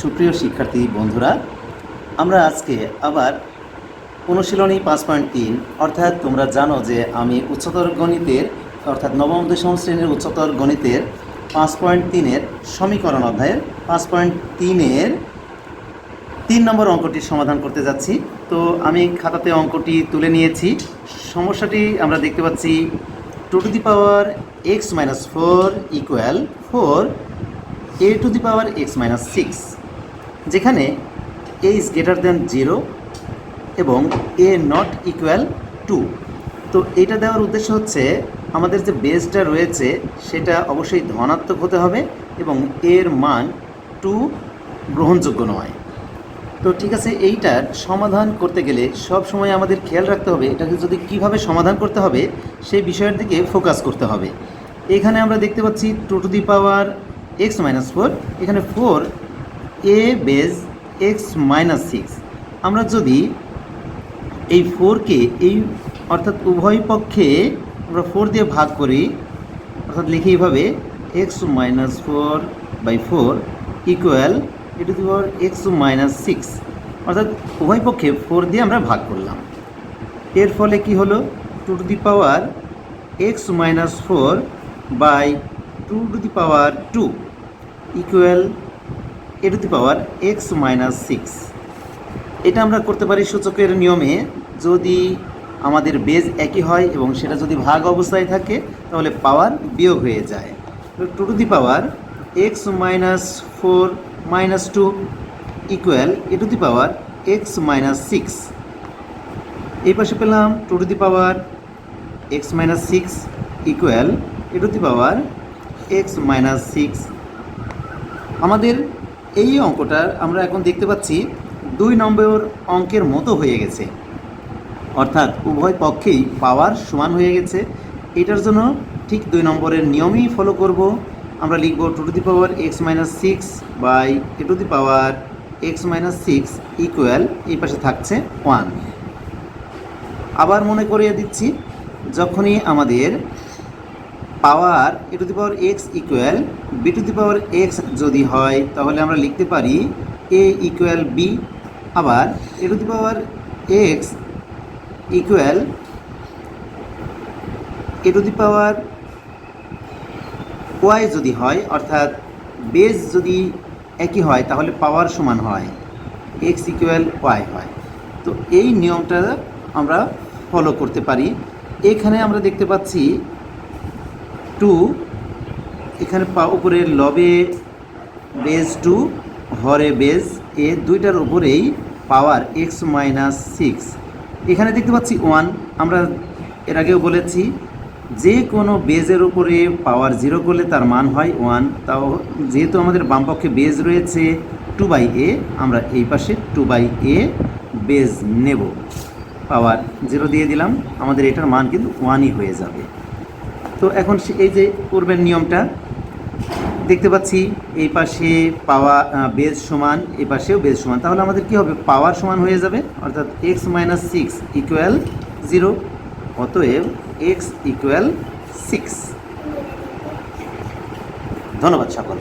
সুপ্রিয় শিক্ষার্থী, বন্ধুরা, আমরা আজকে আবার অনুশীলনী পাঁচ পয়েন্ট তিন, অর্থাৎ তোমরা জানো যে আমি উচ্চতর গণিতের, অর্থাৎ নবম দশম শ্রেণির উচ্চতর গণিতের পাঁচ পয়েন্ট তিনের সমীকরণ অধ্যায়ের পাঁচ পয়েন্ট তিনের তিন নম্বর অঙ্কটির সমাধান করতে যাচ্ছি। তো আমি খাতাতে অঙ্কটি তুলে নিয়েছি। সমস্যাটি আমরা দেখতে পাচ্ছি, two to the power x minus four equal four, a to the power x minus six. যেখানে a is greater than zero এবং এ নট ইকুয়াল টু তো এটা দেওয়ার উদ্দেশ্য হচ্ছে আমাদের যে বেসটা রয়েছে, সেটা অবশ্যই ধনাত্মক হতে হবে এবং এর মান টু গ্রহণযোগ্য নয়। তো ঠিক আছে, এইটার সমাধান করতে গেলে সব সময় আমাদের খেয়াল রাখতে হবে এটাকে যদি কীভাবে সমাধান করতে হবে, সেই বিষয়ের দিকে ফোকাস করতে হবে। এখানে আমরা দেখতে পাচ্ছি two to the power x minus four এখানে four a base x minus six আমরা যদি এই ফোরকে এই অর্থাৎ উভয় পক্ষে আমরা ফোর দিয়ে ভাগ করি, অর্থাৎ লিখি এইভাবে x minus four by four equal a to the power x minus six অর্থাৎ উভয় পক্ষে ফোর দিয়ে আমরা ভাগ করলাম। এর ফলে কি হলো? Two to the power x minus four by two to the power two equal a to the power x minus six এটা আমরা করতে পারি সূচকের নিয়মে যদি আমাদের বেজ একই হয় এবং সেটা যদি ভাগ অবস্থায় থাকে, তাহলে পাওয়ার বিয়োগ হয়ে যায়। Two to the power x minus four minus two equal a to the power x minus six এই পাশে পেলাম two to the power x minus six equal a to the power x minus six আমাদের এই অঙ্কটা আমরা এখন দেখতে পাচ্ছি দুই নম্বর অঙ্কের মতো হয়ে গেছে। অর্থাৎ উভয় পক্ষেই পাওয়ার সমান হয়ে গেছে। এটার জন্য ঠিক দুই নম্বরের নিয়মই ফলো করব। আমরা লিখব two to the power x minus six by a to the power x minus six equal এই পাশে থাকছে ওয়ান। আবার মনে করিয়ে দিচ্ছি, যখনই আমাদের power a to the power x equal b to the power x যদি হয়, তাহলে আমরা লিখতে পারি এ ইকুয়াল বি আবার a to the power x equal a to the power y যদি হয়, অর্থাৎ বেস যদি একই হয়, তাহলে পাওয়ার সমান হয় এক্স ইকুয়াল ওয়াই হয়। তো এই নিয়মটা আমরা ফলো করতে পারি। এখানে আমরা দেখতে পাচ্ছি টু এখানে পা- উপরে লবে বেজ টু হরে বেজ এ দুইটার উপরেই পাওয়ার এক্স মাইনাস সিক্স এখানে দেখতে পাচ্ছি ওয়ান আমরা এর আগেও বলেছি, যে কোনো বেজের উপরে পাওয়ার জিরো করলে তার মান হয় ওয়ান তাও যেহেতু আমাদের বামপক্ষে বেজ রয়েছে টু বাই এ আমরা এই পাশে টু বাই এ বেজ নেব। পাওয়ার জিরো দিয়ে দিলাম, আমাদের এটার মান কিন্তু ওয়ানই হয়ে যাবে। তো এখন এই যে করবেন নিয়মটা, দেখতে পাচ্ছি এই পাশে পাওয়া বেজ সমান, এই পাশেও বেজ সমান। তাহলে আমাদের কি হবে? পাওয়ার সমান হয়ে যাবে, অর্থাৎ x minus six equal zero অতএব এক্স ইকুয়াল সিক্স ধন্যবাদ সকল